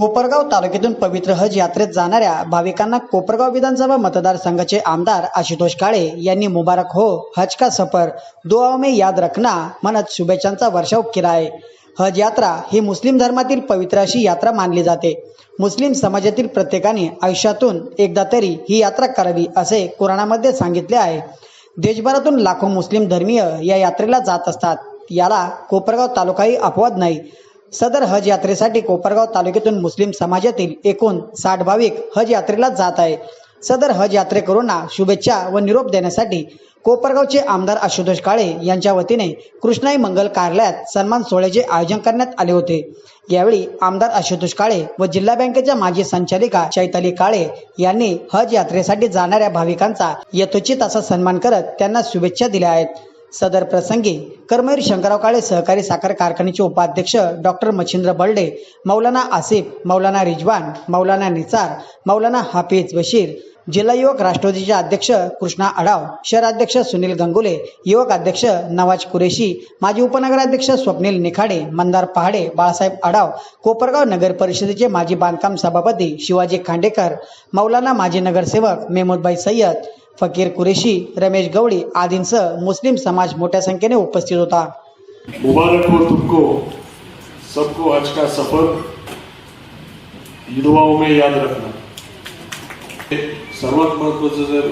कोपरगाव तालुक्यातून पवित्र हज यात्रेत जाणाऱ्या भाविकांना कोपरगाव विधानसभा मतदारसंघाचे आमदार आशुतोष काळे यांनी मुबारक हो हज का सफर दुआओं में याद रखना म्हणत शुभेच्छांचा वर्षाव केला आहे. हज यात्रा ही मुस्लिम धर्मातील पवित्र अशी यात्रा मानली जाते. मुस्लिम समाजातील प्रत्येकाने आयुष्यातून एकदा तरी ही यात्रा करावी असे कुराणामध्ये सांगितले आहे. देशभरातून लाखो मुस्लिम धर्मीय या यात्रेला जात असतात. याला कोपरगाव तालुकाही अपवाद नाही. सदर हज यात्रेसाठी कोपरगाव तालुक्यातून मुस्लिम समाजातील एकूण साठ भाविक हज यात्रेला जात आहे. सदर हज यात्रेकरूंना शुभेच्छा व निरोप देण्यासाठी कोपरगावचे आमदार आशुतोष काळे यांच्या वतीने कृष्णाई मंगल कार्यालयात सन्मान सोहळ्याचे आयोजन करण्यात आले होते. यावेळी आमदार आशुतोष काळे व जिल्हा बँकेच्या माजी संचालिका चैताली काळे यांनी हज यात्रेसाठी जाणाऱ्या भाविकांचा यथोचित असा सन्मान करत त्यांना शुभेच्छा दिल्या आहेत. सदर प्रसंगी कर्मवीर शंकरराव काळे सहकारी साखर कारखान्याचे उपाध्यक्ष डॉक्टर मच्छिंद्र बर्डे मौलाना आसिफ मौलाना रिजवान मौलाना निसार मौलाना हाफिज बशीर जिल्हा युवक राष्ट्रवादीचे अध्यक्ष कृष्णा आढाव शहराध्यक्ष सुनील गंगुले युवक अध्यक्ष नवाज कुरेशी माजी उपनगराध्यक्ष स्वप्नील निखाडे मंदार पहाडे बाळासाहेब आढाव कोपरगाव नगर परिषदेचे माजी बांधकाम सभापती शिवाजी खांडेकर मौलाना माजी नगरसेवक मेहमूदबाई सय्यद फकीर कुरेशी रमेश गवळी आदींसह मुस्लिम समाज मोठ्या संख्येने उपस्थित होता. मुबारक हो तुमको सबको आज का सफर युवाओं में याद रखना। सर्वात महत्वाचं जर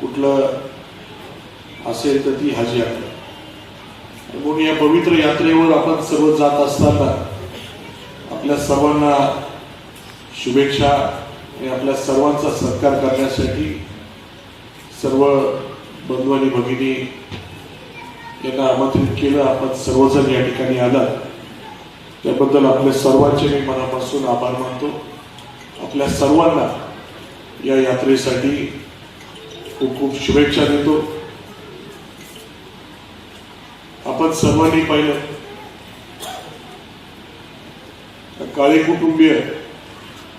कुठलं असेल तर ती हाजी यात्रा. मग म्हणून या पवित्र यात्रेवर आपण सर्व जात असताना आपल्या सर्वांना शुभेच्छा आणि आपल्या सर्वांचा सत्कार करण्यासाठी सर्व बंधू आणि भगिनी यांना आमंत्रित केलं. आपण सर्वजण या ठिकाणी आलात. त्याबद्दल आपल्या सर्वांचे मी मनापासून आभार मानतो. आपल्या सर्वांना या यात्रेसाठी खूप खूप शुभेच्छा देतो. आपण सर्वांनी पाहिलं. काळी काळे कुटुंबीय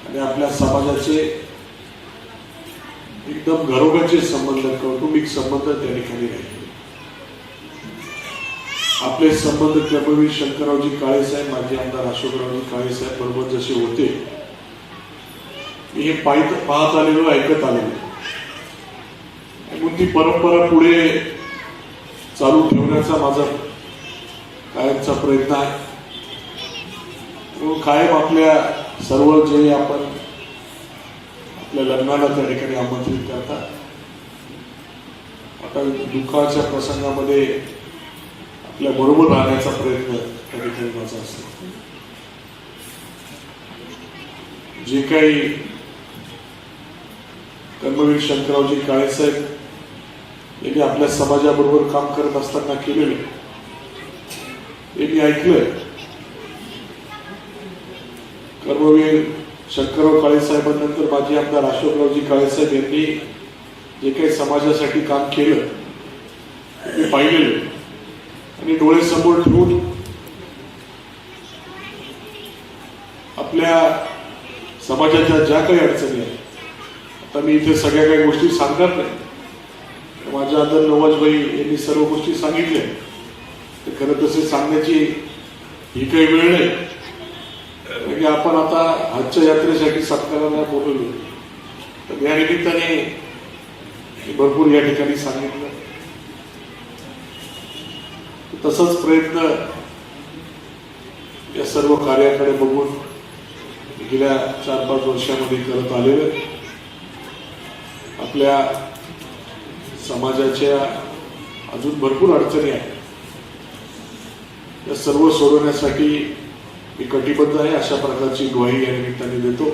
आणि आपल्या समाजाचे एकदम घरोघरचे संबंध कौटुंबिक संबंध त्या ठिकाणी राहिले. आपले संबंध त्यापूर्वी शंकररावजी काळेसाहेब माजी आमदार अशोकरावजी काळेसाहेब बरोबर जसे होते हे पाहित पाहत आलेलो ऐकत आलेलो. ती परंपरा पुढे चालू ठेवण्याचा माझा कायमचा प्रयत्न आहे. कायम आपल्या सर्व जे आपण आपल्या लग्नाला त्या ठिकाणी आमंत्रित करतात. आता दुःखाच्या प्रसंगामध्ये आपल्या बरोबर राहण्याचा प्रयत्न त्या ठिकाणी माझा असतो. जे काही कर्मवीर शंकररावजी काळेसाहेब यांनी आपल्या समाजाबरोबर काम करत असताना केलेलं हे मी ऐकलंय कर्मवीर शंकरराव काळेसाहेबांनंतर माजी आमदार अशोकरावजी काळेसाहेब यांनी जे काही समाजासाठी काम केलं ते पाहिलेलं. आणि डोळे समोर ठेवून आपल्या समाजाच्या ज्या काही अडचणी आहेत आता मी इथे सगळ्या काही गोष्टी सांगणार नाही. माझ्या आदर नवाजबाई यांनी सर्व गोष्टी सांगितल्या. तर खरं तसे सांगण्याची ही काही वेळ नाही. म्हणजे आपण आता हजच्या यात्रेसाठी सरकारला बोलवली. तर या निमित्ताने भरपूर या ठिकाणी सांगितलं. तसंच प्रयत्न या सर्व कार्याकडे बघून गेल्या चार पाच वर्षामध्ये करत आलेलं. आपल्या समाजाच्या अजून भरपूर अडचणी आहेत. या सर्व सोडवण्यासाठी मी कटिबद्ध आहे अशा प्रकारची ग्वाही या निमित्ताने देतो.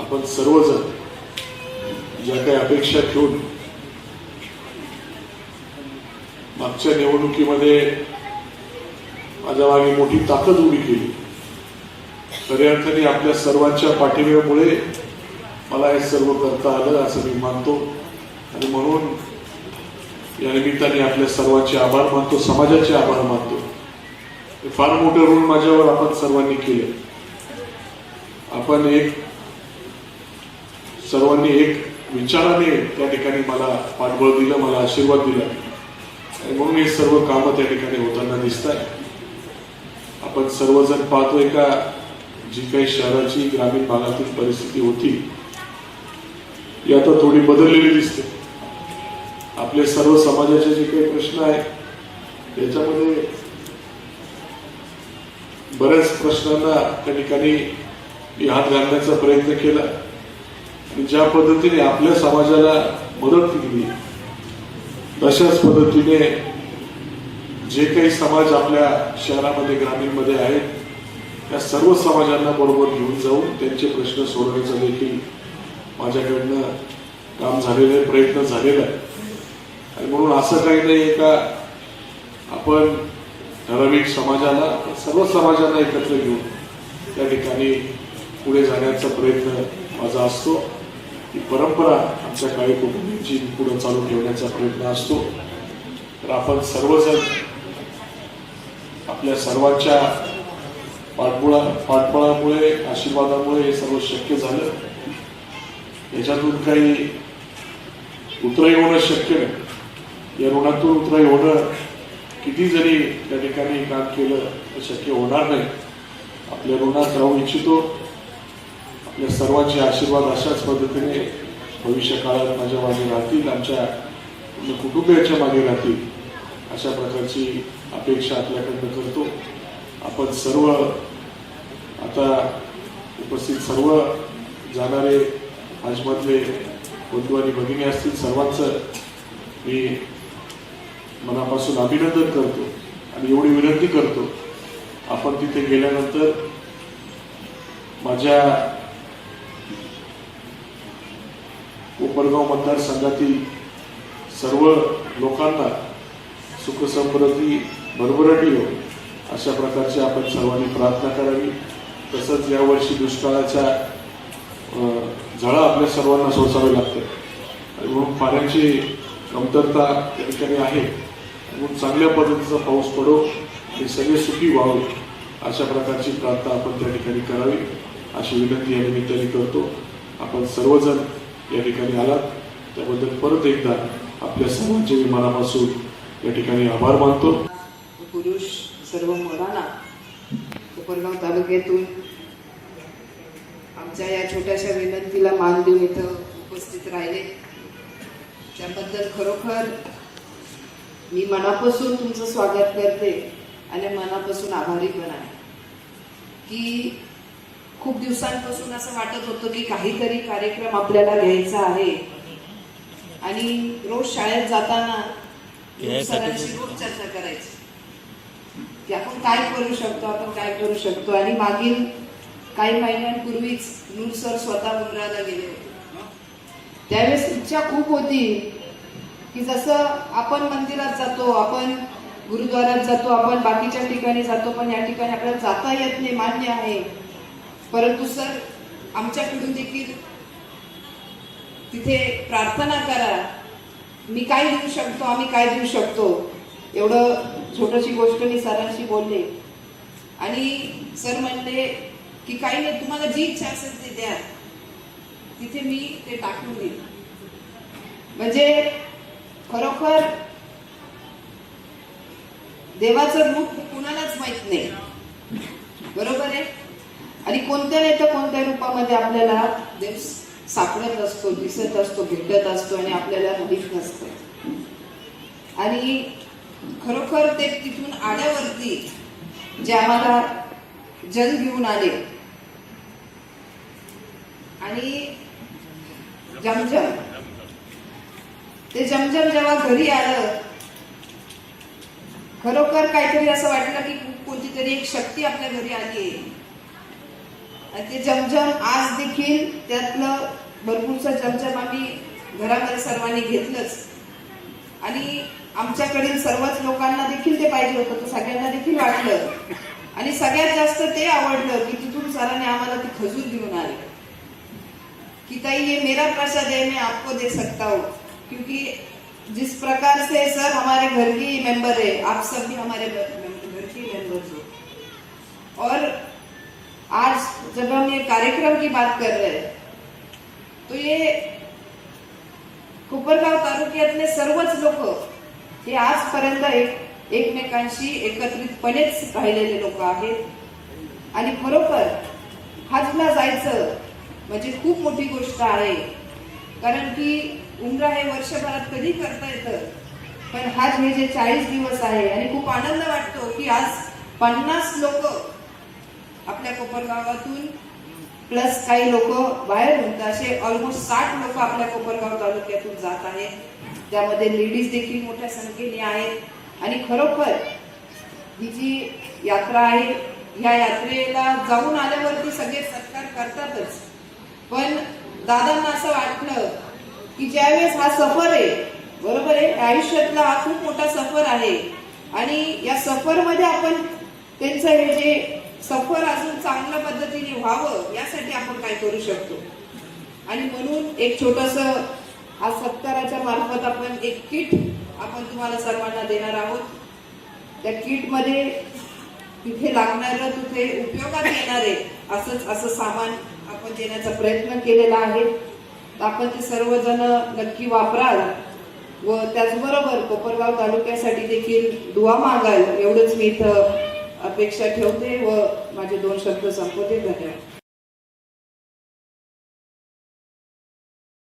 आपण सर्वजण ज्या काही अपेक्षा ठेवून मागच्या निवडणुकीमध्ये माझ्या मागे मोठी ताकद उभी केली. खऱ्या अर्थाने आपल्या सर्वांच्या पाठिंब्यामुळे मला हे सर्व करता आलं असं मी मानतो. आणि म्हणून या निमित्ताने आपल्या सर्वांचे आभार मानतो समाजाचे आभार मानतो. फार मोठं ऋण माझ्यावर आपण सर्वांनी केले आपण एक सर्वांनी एक विचाराने त्या ठिकाणी मला पाठबळ दिलं मला आशीर्वाद दिला. आणि म्हणून हे सर्व कामं त्या ठिकाणी होताना दिसत आहे आपण सर्वजण पाहतोय का जी काही शहराची ग्रामीण भागातील परिस्थिती होती ही आता थोडी बदललेली दिसते. आपले सर्व समाजाचे जे काही प्रश्न आहे त्याच्यामध्ये बऱ्याच प्रश्नांना त्या ठिकाणी मी हात घालण्याचा प्रयत्न केला. आणि ज्या पद्धतीने आपल्या समाजाला मदत केली तशाच पद्धतीने जे काही समाज आपल्या शहरामध्ये ग्रामीणमध्ये आहेत त्या सर्व समाजांना बरोबर घेऊन जाऊन त्यांचे प्रश्न सोडवण्याचा देखील माझ्याकडनं काम झालेलं आहे प्रयत्न झालेला आहे. आणि म्हणून असं काही नाही का आपण ठराविक समाजाला सर्व समाजाला एकत्र घेऊन त्या ठिकाणी पुढे जाण्याचा प्रयत्न माझा असतो. ही परंपरा आमच्या काळी कुटुंबीची पुढे चालू ठेवण्याचा प्रयत्न असतो. तर आपण सर्वजण आपल्या सर्वांच्या पाठबुळा पाठबळामुळे आशीर्वादामुळे हे सर्व शक्य झालं. याच्यातून काही उतरही होणं शक्य नाही. या ऋणातून उतरही होणं किती जरी त्या ठिकाणी काम केलं तर शक्य होणार नाही. आपल्या ऋणात राहू इच्छितो. आपल्या सर्वांचे आशीर्वाद अशाच पद्धतीने भविष्य काळात माझ्या मागे राहतील आमच्या पूर्ण कुटुंबियाच्या मागे राहतील. अशा प्रकारची अपेक्षा आपल्याकडनं करतो. आपण सर्व आता उपस्थित सर्व जाणारे भाजपातले बंधू आणि भगिनी असतील सर्वांचं मी मनापासून अभिनंदन करतो आणि एवढी विनंती करतो. आपण तिथे गेल्यानंतर माझ्या कोपरगाव मतदारसंघातील सर्व लोकांना सुखसमृद्धी भरभराटी हो अशा प्रकारची आपण सर्वांनी प्रार्थना करावी. तसंच यावर्षी दुष्काळाच्या झळा आपल्या सर्वांना सोसावे लागतात आणि म्हणून पाण्याची कमतरता त्या ठिकाणी आहे. म्हणून चांगल्या पद्धतीचा पाऊस पडो आणि सगळे सुखी व्हावे. अशा प्रकारची प्रार्थना आपण त्या ठिकाणी करावी. अशी विनंती या निमित्ताने करतो. आपण सर्वजण या ठिकाणी आलात. त्याबद्दल परत एकदा आपल्या सर्वांचे मी मनापासून या ठिकाणी आभार मानतो. पुरुष सर्व मुलांना कोपरगाव तालुक्यातून आमच्या या छोट्याशा विनंतीला मान देऊन इथं उपस्थित राहिले. त्याबद्दल खरोखर मी मनापासून तुमचं स्वागत करते आणि मनापासून आभारी पण आहे. की खूप दिवसांपासून असं वाटत होतं की काहीतरी कार्यक्रम आपल्याला घ्यायचा आहे. आणि रोज शाळेत जाताना सरांशी रोज चर्चा करायची. की आपण काय करू शकतो आपण काय करू शकतो? आणि मागील काही महिन्यांपूर्वीच नूर सर स्वतः उमराला गेले होते. त्यावेळेस इच्छा खूप होती की जसं आपण मंदिरात जातो आपण गुरुद्वारात जातो आपण बाकीच्या ठिकाणी जातो पण या ठिकाणी आपल्याला जाता येत नाही मान्य आहे. परंतु सर आमच्याकडून देखील तिथे प्रार्थना करा. मी काय देऊ शकतो आम्ही काय देऊ शकतो? एवढं छोटीशी गोष्ट मी सरांशी बोलले. आणि सर म्हणले की काही नाही तुम्हाला जी इच्छा असेल ते द्या. तिथे मी ते टाकून देईन म्हणजे खरोखर देवाचं रूप कुणालाच माहीत नाही. बरोबर आहे? आणि कोणत्या नाही तर कोणत्या रूपामध्ये आपल्याला देव सापडत असतो दिसत असतो भेटत असतो आणि आपल्याला माहीत नसतं. आणि खरोखर ते तिथून आल्यावरती जे आम्हाला जल घेऊन आले. आणि जमजम ते जमजम जेव्हा घरी आलं खरोखर काहीतरी असं वाटलं की कोणती तरी एक शक्ती आपल्या घरी आली आहे. आणि ते जमजम आज देखील त्यातलं भरपूरचं जमजम आम्ही घरामध्ये सर्वांनी घेतलंच. आणि आमच्याकडील सर्वच लोकांना देखील ते पाहिजे होतं तर सगळ्यांना देखील वाटलं. आणि सगळ्यात जास्त ते आवडलं की तिथून सरांनी आम्हाला ती खजूर घेऊन आले. की ताई ये मेरा प्रसाद आहे मी आपको दे सकता हो. क्योंकि जिस प्रकार से सर हमारे घर की मेंबर है आप सब भी हमारे घर के मेंबर्स हो। और आज जब हम ये कार्यक्रम की बात कर रहे हैं तो ये कोपरगाव तालुक्यातले सर्वच लोक हे आजपर्यंत एक एकमेकांशी एकत्रितपणेच राहिलेले लोक आहेत. आणि खरोखर हजला जायचं म्हणजे खूप मोठी गोष्ट आहे. कारण की उमरा हे वर्षभरात कधी करता येतं? पण हज हे जे चाळीस दिवस आहे आणि खूप आनंद वाटतो की आज पन्नास लोक आपल्या कोपरगावातून प्लस काही लोक बाहेर तर असे ऑलमोस्ट साठ लोक आपल्या कोपरगाव तालुक्यातून जात आहेत. त्यामध्ये लेडीज देखील मोठ्या संख्येने आहेत. आणि खरोखर ही जी यात्रा आहे ह्या यात्रेला जाऊन आल्यावरती सगळे सत्कार करतातच. पण दादांना असं वाटलं की ज्यावेळेस हा सफर आहे बरोबर आहे? आयुष्यातला हा खूप मोठा सफर आहे. आणि या सफरमध्ये आपण त्यांचं हे जे सफर अजून चांगल्या पद्धतीने व्हावं यासाठी आपण काय करू शकतो? आणि म्हणून एक छोटस आज सत्काराच्या मार्फत आपण एक किट आपण तुम्हाला सर्वांना देणार आहोत. त्या किटमध्ये तिथे लागणारं तिथे उपयोगात येणार आहे असंच असं सामान आपण देण्याचा प्रयत्न केलेला आहे. आपण ते सर्वजण नक्की वापराल व त्याचबरोबर कोपरगाव तालुक्यासाठी देखील दुवा मागाल एवढंच मी इथं अपेक्षा ठेवते व माझे दोन शब्द संपवते. धन्यवाद.